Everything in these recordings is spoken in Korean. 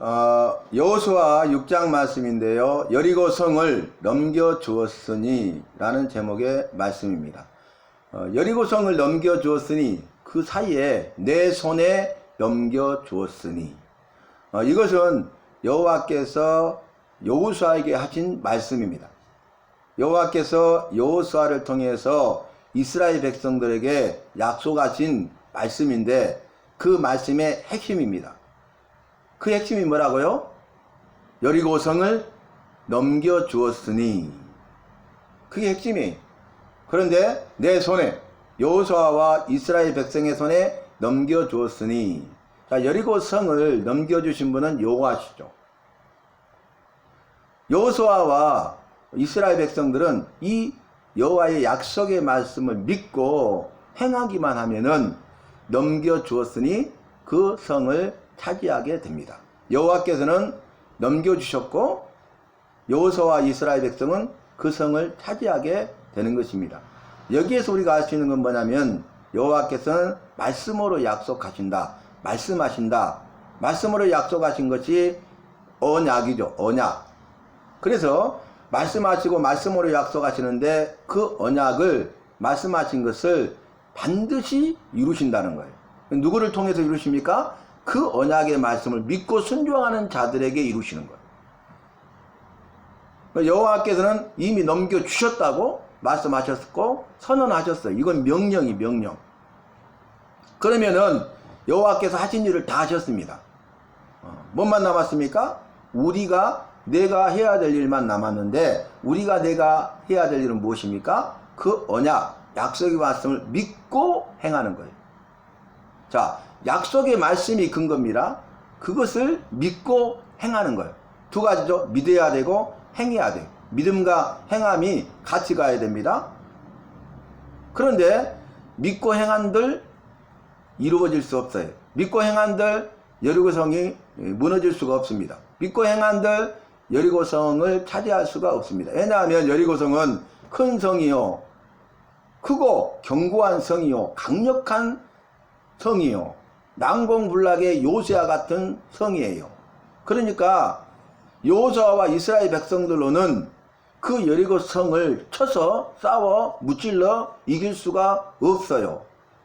어, 여호수아 6장 말씀인데요. 여리고 성을 넘겨 주었으니 라는 제목의 말씀입니다. 어, 여리고 성을 넘겨 주었으니 그 사이에 내 손에 넘겨 주었으니 어, 이것은 여호와께서 여호수아에게 하신 말씀입니다. 여호와께서 여호수아를 통해서 이스라엘 백성들에게 약속하신 말씀인데 그 말씀의 핵심입니다. 그 핵심이 뭐라고요? 여리고성을 넘겨 주었으니 그게 핵심이 그런데 내 손에 여호수아와 이스라엘 백성의 손에 넘겨 주었으니 자 여리고성을 넘겨 주신 분은 여호와시죠. 여호수아와 이스라엘 백성들은 이 여호와의 약속의 말씀을 믿고 행하기만 하면은 넘겨 주었으니 그 성을 차지하게 됩니다. 여호와께서는 넘겨 주셨고 여호수아와 이스라엘 백성은 그 성을 차지하게 되는 것입니다. 여기에서 우리가 알 수 있는 건 뭐냐면 여호와께서는 말씀으로 약속하신다. 말씀하신다. 말씀으로 약속하신 것이 언약이죠. 언약. 그래서 말씀하시고 말씀으로 약속하시는데 그 언약을 말씀하신 것을 반드시 이루신다는 거예요. 누구를 통해서 이루십니까? 그 언약의 말씀을 믿고 순종하는 자들에게 이루시는 거예요. 여호와께서는 이미 넘겨 주셨다고 말씀하셨고 선언하셨어요. 이건 명령이 명령. 그러면은 여호와께서 하신 일을 다 하셨습니다. 어, 뭔만 남았습니까? 우리가 내가 해야 될 일만 남았는데 우리가 내가 해야 될 일은 무엇입니까? 그 언약, 약속의 말씀을 믿고 행하는 거예요. 자, 약속의 말씀이 근거입니다. 그것을 믿고 행하는 거예요. 두 가지죠. 믿어야 되고 행해야 돼요. 믿음과 행함이 같이 가야 됩니다. 그런데 믿고 행한들 이루어질 수 없어요. 믿고 행한들 여리고성이 무너질 수가 없습니다. 믿고 행한들 여리고성을 차지할 수가 없습니다. 왜냐하면 여리고성은 큰 성이요. 크고 견고한 성이요. 강력한 성이요. 난공불락의 요새와 같은 성이에요. 그러니까 요새와 이스라엘 백성들로는 그 여리고 성을 쳐서 싸워 무찔러 이길 수가 없어요.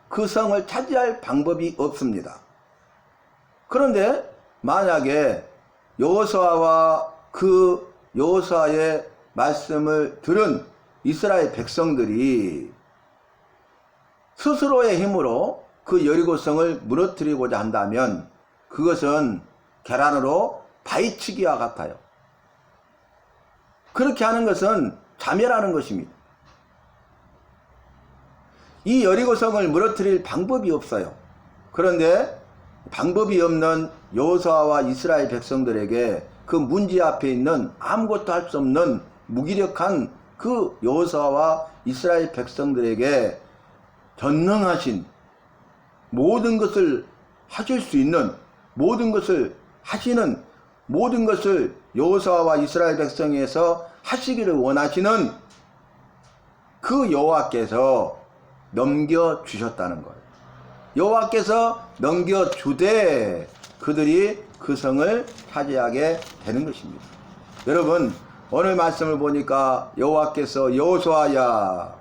그 성을 차지할 방법이 없습니다. 그런데 만약에 여호수아와 그 여호수아의 말씀을 들은 이스라엘 백성들이 스스로의 힘으로 그 여리고성을 무너뜨리고자 한다면 그것은 계란으로 바위치기와 같아요. 그렇게 하는 것은 자멸하는 것입니다. 이 여리고성을 무너뜨릴 방법이 없어요. 그런데 방법이 없는 여호수아와 이스라엘 백성들에게 그 문제 앞에 있는 아무것도 할 수 없는 무기력한 그 여호수아와 이스라엘 백성들에게 전능하신 모든 것을 하실 수 있는 모든 것을 하시는 모든 것을 여호수아와 이스라엘 백성에서 하시기를 원하시는 그 여호와께서 넘겨 주셨다는 거예요. 여호와께서 넘겨 주되 그들이 그 성을 차지하게 되는 것입니다. 여러분 오늘 말씀을 보니까 여호와께서 여호수아야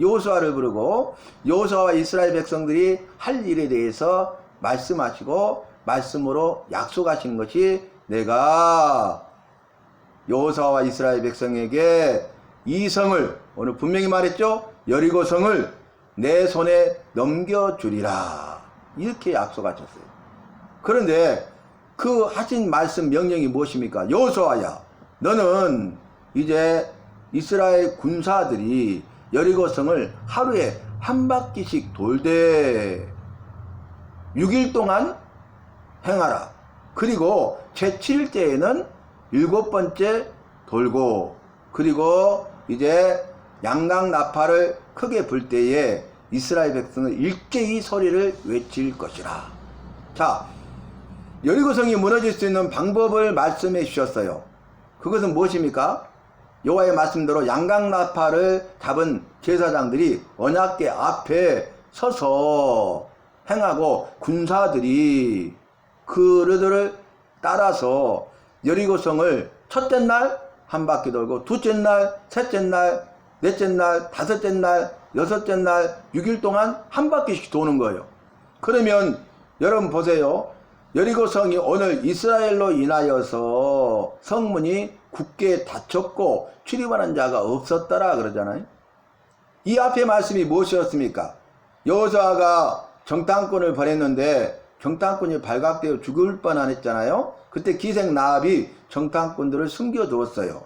여호수아를 부르고 여호수아와 이스라엘 백성들이 할 일에 대해서 말씀하시고 말씀으로 약속하신 것이 내가 여호수아와 이스라엘 백성에게 이 성을 오늘 분명히 말했죠. 여리고 성을 내 손에 넘겨주리라 이렇게 약속하셨어요. 그런데 그 하신 말씀 명령이 무엇입니까? 여호수아야 너는 이제 이스라엘 군사들이 여리고성을 하루에 한 바퀴씩 돌되 6일 동안 행하라. 그리고 제7일째에는 일곱 번째 돌고 그리고 이제 양강 나팔을 크게 불 때에 이스라엘 백성은 일제히 소리를 외칠 것이라. 자, 여리고성이 무너질 수 있는 방법을 말씀해 주셨어요. 그것은 무엇입니까? 여호와의 말씀대로 양강 나팔을 잡은 제사장들이 언약궤 앞에 서서 행하고 군사들이 그들을 따라서 여리고성을 첫째 날 한 바퀴 돌고 둘째 날, 셋째 날, 넷째 날, 다섯째 날, 여섯째 날 6일 동안 한 바퀴씩 도는 거예요. 그러면 여러분 보세요. 여리고성이 오늘 이스라엘로 인하여서 성문이 굳게 닫혔고 출입하는 자가 없었더라 그러잖아요. 이 앞에 말씀이 무엇이었습니까? 여호수아가 정탐꾼을 보냈는데 정탐꾼이 발각되어 죽을 뻔했잖아요. 그때 기생 나합이 정탐꾼들을 숨겨두었어요.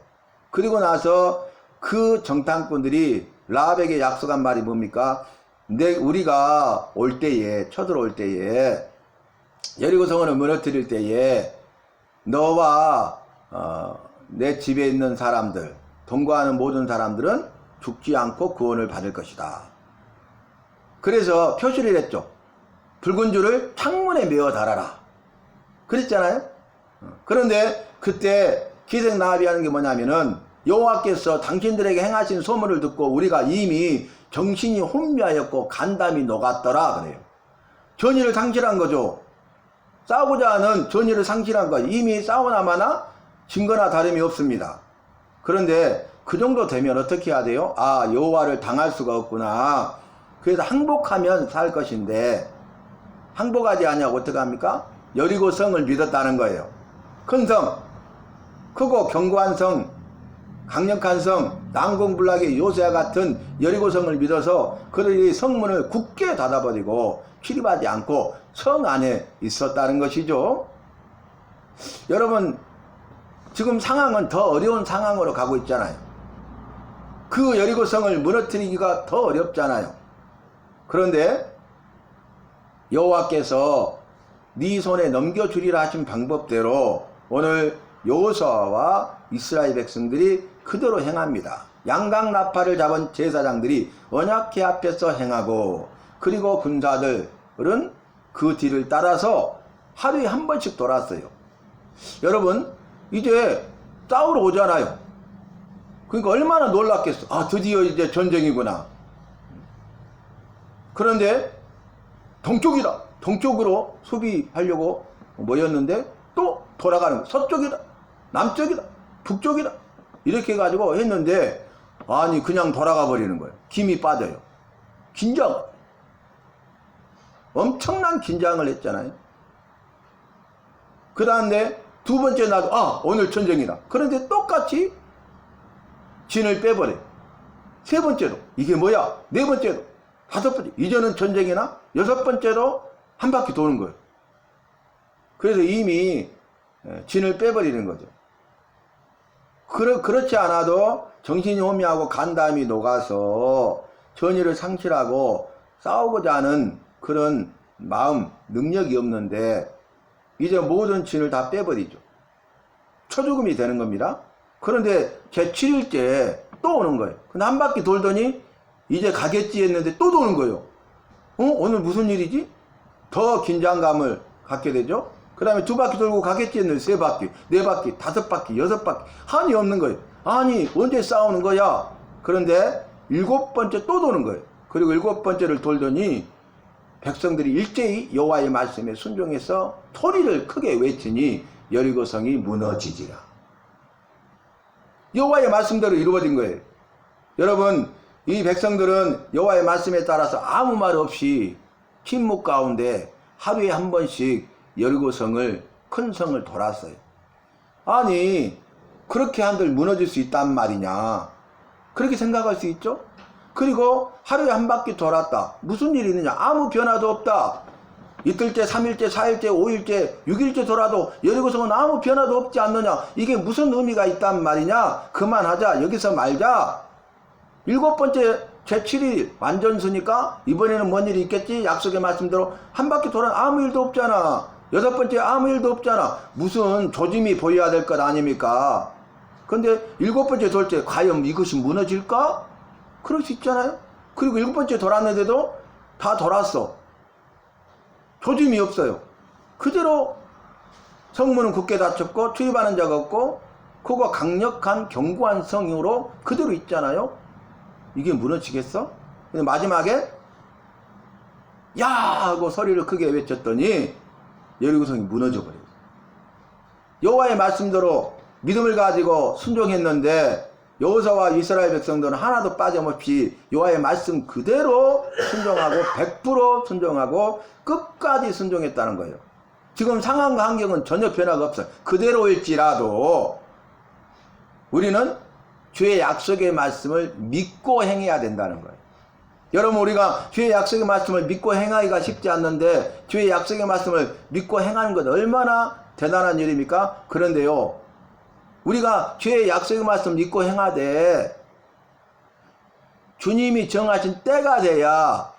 그리고 나서 그 정탐꾼들이 라합에게 약속한 말이 뭡니까? 내 우리가 올 때에 쳐들어올 때에 여리고성을 무너뜨릴 때에 너와 어, 내 집에 있는 사람들 동거하는 모든 사람들은 죽지 않고 구원을 받을 것이다. 그래서 표시를 했죠. 붉은 줄을 창문에 메어 달아라. 그랬잖아요. 어, 그런데 그때 기생 나합이 하는 게 뭐냐면은 여호와께서 당신들에게 행하신 소문을 듣고 우리가 이미 정신이 혼미하였고 간담이 녹았더라 그래요. 전의를 상실한 거죠. 싸우고자 하는 전의를 상실한 거 이미 싸우나마나 증거나 다름이 없습니다. 그런데 그 정도 되면 어떻게 해야 돼요? 아 여호와를 당할 수가 없구나. 그래서 항복하면 살 것인데 항복하지 않냐고 어떻게 합니까? 여리고 성을 믿었다는 거예요. 큰 성, 크고 견고한 성, 강력한 성, 난공불락의 요새와 같은 여리고 성을 믿어서 그들이 성문을 굳게 닫아버리고 출입하지 않고 성 안에 있었다는 것이죠. 여러분, 지금 상황은 더 어려운 상황으로 가고 있잖아요. 그 여리고성을 무너뜨리기가 더 어렵잖아요. 그런데 여호와께서 네 손에 넘겨주리라 하신 방법대로 오늘 여호수아와 이스라엘 백성들이 그대로 행합니다. 양강 나팔을 잡은 제사장들이 언약궤 앞에서 행하고 그리고 군사들은 그 뒤를 따라서 하루에 한 번씩 돌았어요. 여러분 이제 싸우러 오잖아요. 그러니까 얼마나 놀랐겠어. 아 드디어 이제 전쟁이구나. 그런데 동쪽이다. 동쪽으로 수비하려고 모였는데 또 돌아가는 거야. 서쪽이다. 남쪽이다. 북쪽이다. 이렇게 해가지고 했는데 아니 그냥 돌아가 버리는 거예요. 김이 빠져요. 긴장. 엄청난 긴장을 했잖아요. 그 다음에 두 번째 날도 아 오늘 전쟁이다. 그런데 똑같이 진을 빼버려. 세 번째로 이게 뭐야? 네 번째로 다섯 번째 이제는 전쟁이나 여섯 번째로 한 바퀴 도는 거예요. 그래서 이미 예, 진을 빼버리는 거죠. 그러, 그렇지 않아도 정신이 혼미하고 간담이 녹아서 전의를 상실하고 싸우고자 하는 그런 마음, 능력이 없는데 이제 모든 진을 다 빼버리죠. 초죽음이 되는 겁니다. 그런데 제 7일째 또 오는 거예요. 근데 한 바퀴 돌더니 이제 가겠지 했는데 또 도는 거예요. 어? 오늘 무슨 일이지? 더 긴장감을 갖게 되죠. 그 다음에 두 바퀴 돌고 가겠지 했는데 세 바퀴, 네 바퀴, 다섯 바퀴, 여섯 바퀴. 한이 없는 거예요. 아니, 언제 싸우는 거야? 그런데 일곱 번째 또 도는 거예요. 그리고 일곱 번째를 돌더니 백성들이 일제히 여호와의 말씀에 순종해서 소리를 크게 외치니 여리고성이 무너지지라. 여호와의 말씀대로 이루어진 거예요. 여러분, 이 백성들은 여호와의 말씀에 따라서 아무 말 없이 침묵 가운데 하루에 한 번씩 여리고성을 큰 성을 돌았어요. 아니 그렇게 한들 무너질 수 있단 말이냐? 그렇게 생각할 수 있죠? 그리고 하루에 한 바퀴 돌았다. 무슨 일이 있느냐? 아무 변화도 없다. 이틀째, 삼일째, 사일째, 오일째, 육일째 돌아도 여리고성은 아무 변화도 없지 않느냐? 이게 무슨 의미가 있단 말이냐? 그만하자. 여기서 말자. 일곱 번째 제7일 완전수니까 이번에는 뭔 일이 있겠지? 약속의 말씀대로 한 바퀴 돌아 아무 일도 없잖아. 여섯 번째 아무 일도 없잖아. 무슨 조짐이 보여야 될 것 아닙니까? 근데 일곱 번째 돌때 과연 이것이 무너질까? 그럴 수 있잖아요. 그리고 일곱 번째 돌았는데도 다 돌았어. 조짐이 없어요. 그대로 성문은 굳게 닫혔고 투입하는 자가 없고 그거 강력한 견고한 성으로 그대로 있잖아요. 이게 무너지겠어? 근데 마지막에 야 하고 소리를 크게 외쳤더니 여리고성이 무너져 버려요. 여호와의 말씀대로 믿음을 가지고 순종했는데 여호사와 이스라엘 백성들은 하나도 빠짐없이 여호와의 말씀 그대로 순종하고 100% 순종하고 끝까지 순종했다는 거예요. 지금 상황과 환경은 전혀 변화가 없어요. 그대로일지라도 우리는 주의 약속의 말씀을 믿고 행해야 된다는 거예요. 여러분 우리가 주의 약속의 말씀을 믿고 행하기가 쉽지 않는데 주의 약속의 말씀을 믿고 행하는 것 얼마나 대단한 일입니까? 그런데요. 우리가 주의 약속의 말씀 믿고 행하되 주님이 정하신 때가 돼야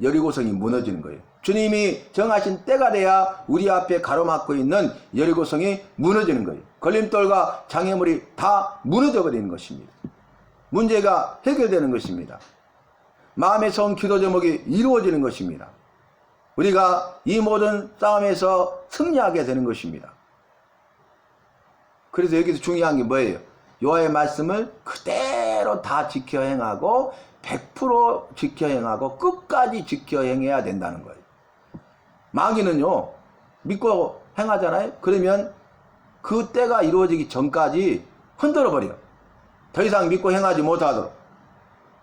여리고성이 무너지는 거예요. 주님이 정하신 때가 돼야 우리 앞에 가로막고 있는 여리고성이 무너지는 거예요. 걸림돌과 장애물이 다 무너져 버리는 것입니다. 문제가 해결되는 것입니다. 마음에 선 기도 제목이 이루어지는 것입니다. 우리가 이 모든 싸움에서 승리하게 되는 것입니다. 그래서 여기서 중요한 게 뭐예요? 여호와의 말씀을 그대로 다 지켜 행하고 100% 지켜 행하고 끝까지 지켜 행해야 된다는 거예요. 마귀는요 믿고 행하잖아요. 그러면 그 때가 이루어지기 전까지 흔들어 버려. 더 이상 믿고 행하지 못하도록.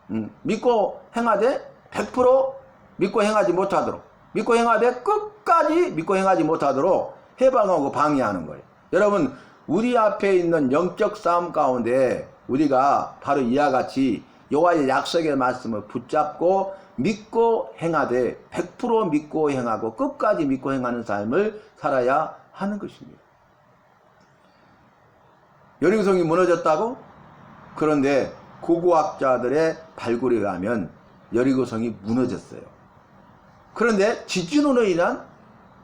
음, 믿고 행하되 100% 믿고 행하지 못하도록. 믿고 행하되 끝까지 믿고 행하지 못하도록 해방하고 방해하는 거예요. 여러분 우리 앞에 있는 영적 싸움 가운데 우리가 바로 이와 같이 여호와의 약속의 말씀을 붙잡고 믿고 행하되 100% 믿고 행하고 끝까지 믿고 행하는 삶을 살아야 하는 것입니다. 여리고성이 무너졌다고? 그런데 고고학자들의 발굴에 의하면 여리고성이 무너졌어요. 그런데 지진으로 인한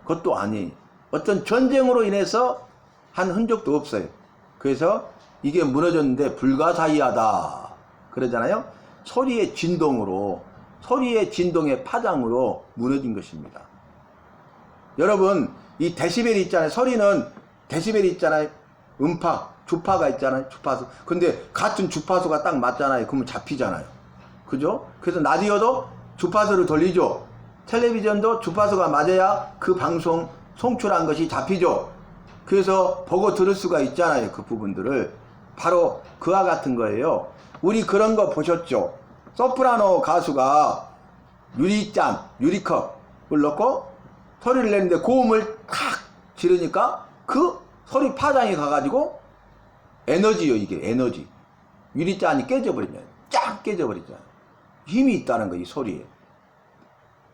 것도 아니 어떤 전쟁으로 인해서 한 흔적도 없어요. 그래서 이게 무너졌는데 불가사의하다 그러잖아요. 소리의 진동으로 소리의 진동의 파장으로 무너진 것입니다. 여러분 이 데시벨이 있잖아요. 소리는 데시벨이 있잖아요. 음파, 주파가 있잖아요. 주파수. 근데 같은 주파수가 딱 맞잖아요. 그러면 잡히잖아요. 그죠? 그래서 라디오도 주파수를 돌리죠. 텔레비전도 주파수가 맞아야 그 방송 송출한 것이 잡히죠. 그래서 보고 들을 수가 있잖아요. 그 부분들을. 바로 그와 같은 거예요. 우리 그런 거 보셨죠? 소프라노 가수가 유리잔, 유리컵을 넣고 소리를 내는데 고음을 탁 지르니까 그 소리 파장이 가가지고 에너지요, 이게 에너지. 유리잔이 깨져버리잖아요. 쫙 깨져버리잖아요. 힘이 있다는 거, 이 소리에.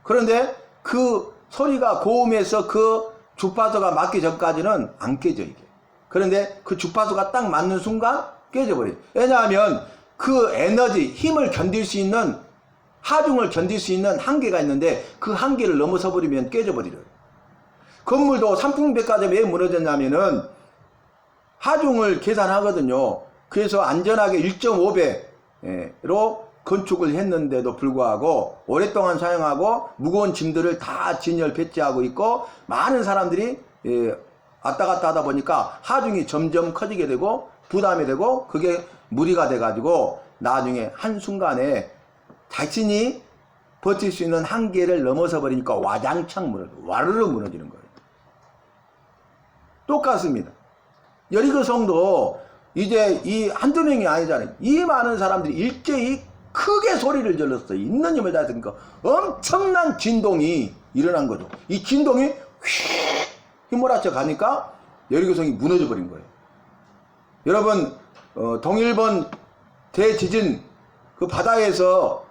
그런데 그 소리가 고음에서 그 주파수가 맞기 전까지는 안 깨져, 이게. 그런데 그 주파수가 딱 맞는 순간 깨져버려요. 왜냐하면 그 에너지, 힘을 견딜 수 있는, 하중을 견딜 수 있는 한계가 있는데 그 한계를 넘어서 버리면 깨져버려요. 건물도 삼풍백화점이 왜 무너졌냐면은 하중을 계산하거든요. 그래서 안전하게 1.5배로 건축을 했는데도 불구하고 오랫동안 사용하고 무거운 짐들을 다 진열 배치하고 있고 많은 사람들이 예, 왔다 갔다 하다 보니까 하중이 점점 커지게 되고 부담이 되고 그게 무리가 돼 가지고 나중에 한순간에 자신이 버틸 수 있는 한계를 넘어서 버리니까 와장창 무너져 와르르 무너지는 거예요. 똑같습니다. 여리고성도 이제 이 한두 명이 아니잖아요. 이 많은 사람들이 일제히 크게 소리를 질렀어요. 있는 힘을 다했으니까 엄청난 진동이 일어난 거죠. 이 진동이 휙 휘몰아쳐 가니까 여리고성이 무너져 버린 거예요. 여러분 어, 동일본 대지진 그 바다에서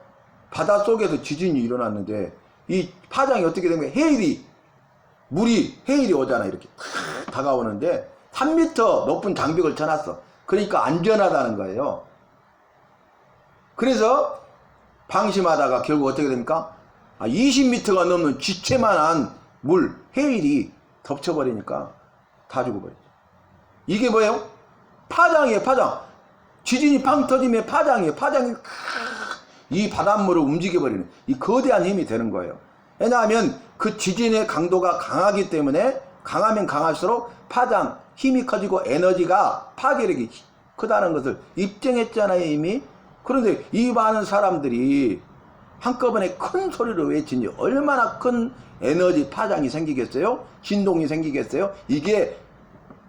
바다 속에서 지진이 일어났는데 이 파장이 어떻게 되면 해일이 물이 해일이 오잖아 이렇게 탁 다가오는데 3m 높은 장벽을 쳐놨어. 그러니까 안전하다는 거예요. 그래서 방심하다가 결국 어떻게 됩니까? 아, 20m가 넘는 지체만한 물, 해일이 덮쳐버리니까 다 죽어버리죠. 이게 뭐예요? 파장이에요, 파장. 지진이 팡 터지면 파장이에요, 파장이 이 바닷물을 움직여버리는 이 거대한 힘이 되는 거예요. 왜냐하면 그 지진의 강도가 강하기 때문에 강하면 강할수록 파장, 힘이 커지고 에너지가 파괴력이 크다는 것을 입증했잖아요, 이미. 그런데 이 많은 사람들이 한꺼번에 큰 소리로 외치니 얼마나 큰 에너지 파장이 생기겠어요? 진동이 생기겠어요? 이게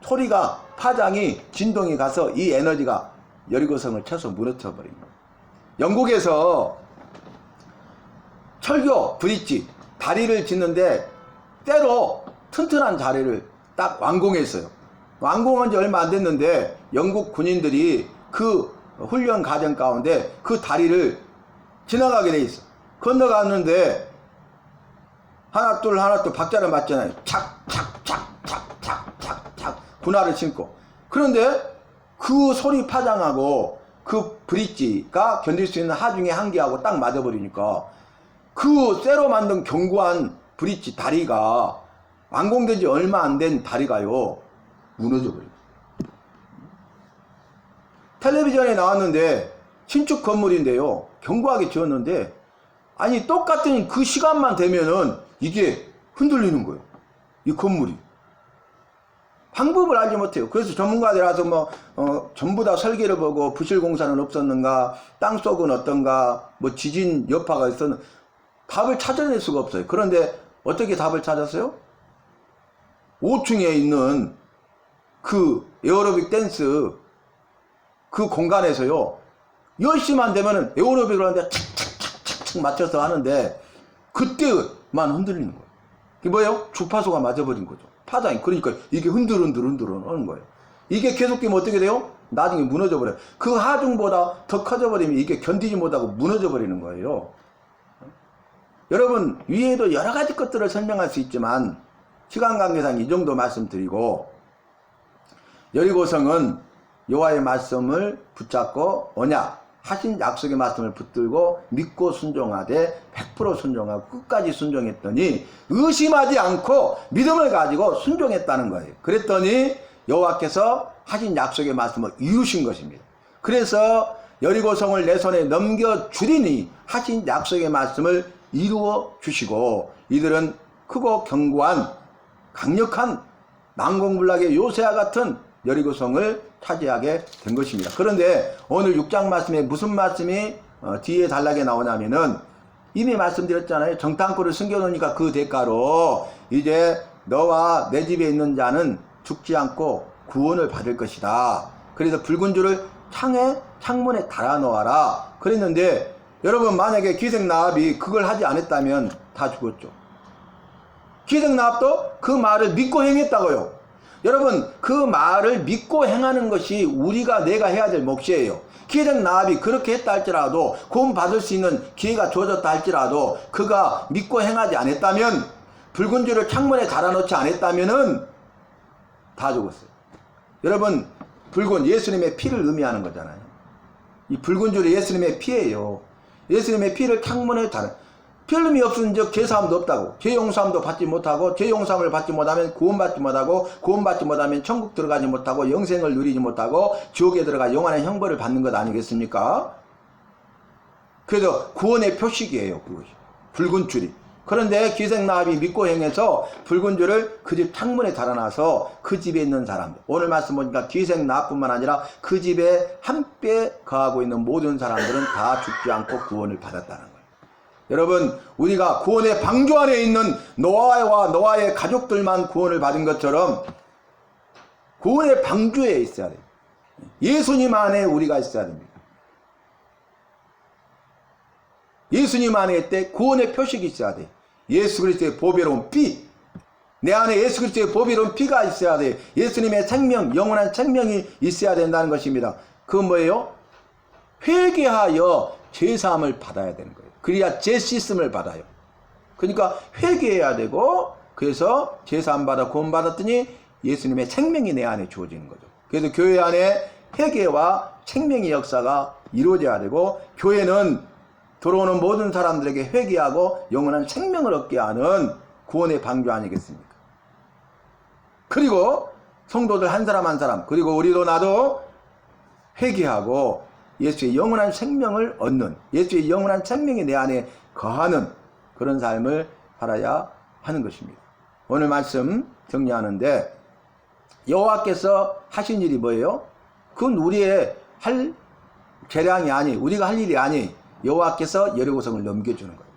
소리가 파장이 진동이 가서 이 에너지가 여리고성을 쳐서 무너져 버린 거예요. 영국에서 철교 브릿지 다리를 짓는데 때로 튼튼한 다리를 딱 완공했어요. 완공한 지 얼마 안 됐는데 영국 군인들이 그 훈련 과정 가운데 그 다리를 지나가게 돼 있어. 건너갔는데 하나 둘 하나 둘 박자를 맞잖아요. 착착착착착착착 군화를 신고. 그런데 그 소리 파장하고 그 브릿지가 견딜 수 있는 하중의 한계하고 딱 맞아버리니까 그 쇠로 만든 견고한 브릿지 다리가 완공된 지 얼마 안 된 다리가요 무너져 버려요. 텔레비전에 나왔는데 신축 건물인데요 견고하게 지었는데 아니 똑같은 그 시간만 되면은 이게 흔들리는 거예요. 이 건물이. 방법을 알지 못해요. 그래서 전문가들 와서 뭐, 어, 전부 다 설계를 보고 부실 공사는 없었는가, 땅속은 어떤가, 뭐 지진 여파가 있었는 답을 찾아낼 수가 없어요. 그런데 어떻게 답을 찾았어요? 5층에 있는 그 에어로빅 댄스 그 공간에서요, 10시만 되면은 에어로빅을 하는데 착착착착 맞춰서 하는데 그때만 흔들리는 거예요. 이게 뭐예요? 주파수가 맞아버린 거죠. 파장이. 그러니까 이게 흔들흔들 흔들흔 하는 거예요. 이게 계속 되면 어떻게 돼요? 나중에 무너져 버려요. 그 하중보다 더 커져 버리면 이게 견디지 못하고 무너져 버리는 거예요. 여러분, 위에도 여러 가지 것들을 설명할 수 있지만, 시간 관계상 이 정도 말씀드리고, 여리고성은 여호와의 말씀을 붙잡고 언약, 하신 약속의 말씀을 붙들고 믿고 순종하되 100% 순종하고 끝까지 순종했더니 의심하지 않고 믿음을 가지고 순종했다는 거예요. 그랬더니 여호와께서 하신 약속의 말씀을 이루신 것입니다. 그래서 여리고성을 내 손에 넘겨 주리니 하신 약속의 말씀을 이루어 주시고 이들은 크고 견고한 강력한 난공불락의 요새와 같은 여리고성을 차지하게 된 것입니다. 그런데 오늘 6장 말씀에 무슨 말씀이 어, 뒤에 단락에 나오냐면은 이미 말씀드렸잖아요. 정탐꾼을 숨겨놓으니까 그 대가로 이제 너와 내 집에 있는 자는 죽지 않고 구원을 받을 것이다. 그래서 붉은 줄을 창에 창문에 달아 놓아라. 그랬는데 여러분 만약에 기생나합이 그걸 하지 않았다면 다 죽었죠. 기생나합도 그 말을 믿고 행했다고요. 여러분 그 말을 믿고 행하는 것이 우리가 내가 해야 될 몫이에요. 기생 나합이 그렇게 했다 할지라도 구원 받을 수 있는 기회가 주어졌다 할지라도 그가 믿고 행하지 않았다면 붉은 줄을 창문에 달아놓지 않았다면은 다 죽었어요. 여러분 붉은 예수님의 피를 의미하는 거잖아요. 이 붉은 줄이 예수님의 피예요. 예수님의 피를 창문에 달아 필름이 없은 즉 죄사함도 없다고. 죄 용서함도 받지 못하고 죄 용서함을 받지 못하면 구원받지 못하고 구원받지 못하면 천국 들어가지 못하고 영생을 누리지 못하고 지옥에 들어가 영원한 형벌을 받는 것 아니겠습니까? 그래서 구원의 표식이에요 그것이. 붉은 줄이. 그런데 기생나합이 믿고 행해서 붉은 줄을 그 집 창문에 달아놔서 그 집에 있는 사람들 오늘 말씀 보니까 기생나합뿐만 아니라 그 집에 함께 거하고 있는 모든 사람들은 다 죽지 않고 구원을 받았다는 거예요 여러분 우리가 구원의 방주 안에 있는 노아와 노아의 가족들만 구원을 받은 것처럼 구원의 방주에 있어야 돼요. 예수님 안에 우리가 있어야 됩니다. 예수님 안에 있때 구원의 표식이 있어야 돼. 예수 그리스도의 보배로운 피. 내 안에 예수 그리스도의 보배로운 피가 있어야 돼. 예수님의 생명, 영원한 생명이 있어야 된다는 것입니다. 그건 뭐예요? 회개하여 죄사함을 받아야 되는 거예요. 그래야 제시스을 받아요. 그러니까 회개해야 되고 그래서 제사함 받아 구원 받았더니 예수님의 생명이 내 안에 주어지는 거죠. 그래서 교회 안에 회개와 생명의 역사가 이루어져야 되고 교회는 들어오는 모든 사람들에게 회개하고 영원한 생명을 얻게 하는 구원의 방주 아니겠습니까? 그리고 성도들 한 사람 한 사람 그리고 우리도 나도 회개하고 예수의 영원한 생명을 얻는 예수의 영원한 생명이 내 안에 거하는 그런 삶을 살아야 하는 것입니다. 오늘 말씀 정리하는데 여호와께서 하신 일이 뭐예요? 그건 우리의 할 재량이 아니 우리가 할 일이 아니 여호와께서 여리고성을 넘겨주는 거예요.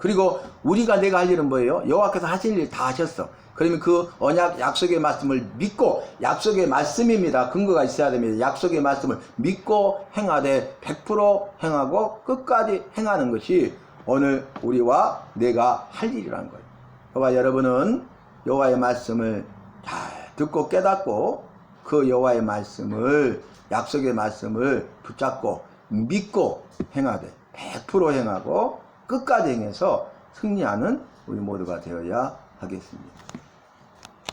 그리고 우리가 내가 할 일은 뭐예요? 여호와께서 하실 일 다 하셨어. 그러면 그 언약 약속의 말씀을 믿고 약속의 말씀입니다. 근거가 있어야 됩니다. 약속의 말씀을 믿고 행하되 100% 행하고 끝까지 행하는 것이 오늘 우리와 내가 할 일이라는 거예요. 여호와 여러분은 여호와의 말씀을 잘 듣고 깨닫고 그 여호와의 말씀을 약속의 말씀을 붙잡고 믿고 행하되 100% 행하고 끝까지 행해서 승리하는 우리 모두가 되어야 하겠습니다.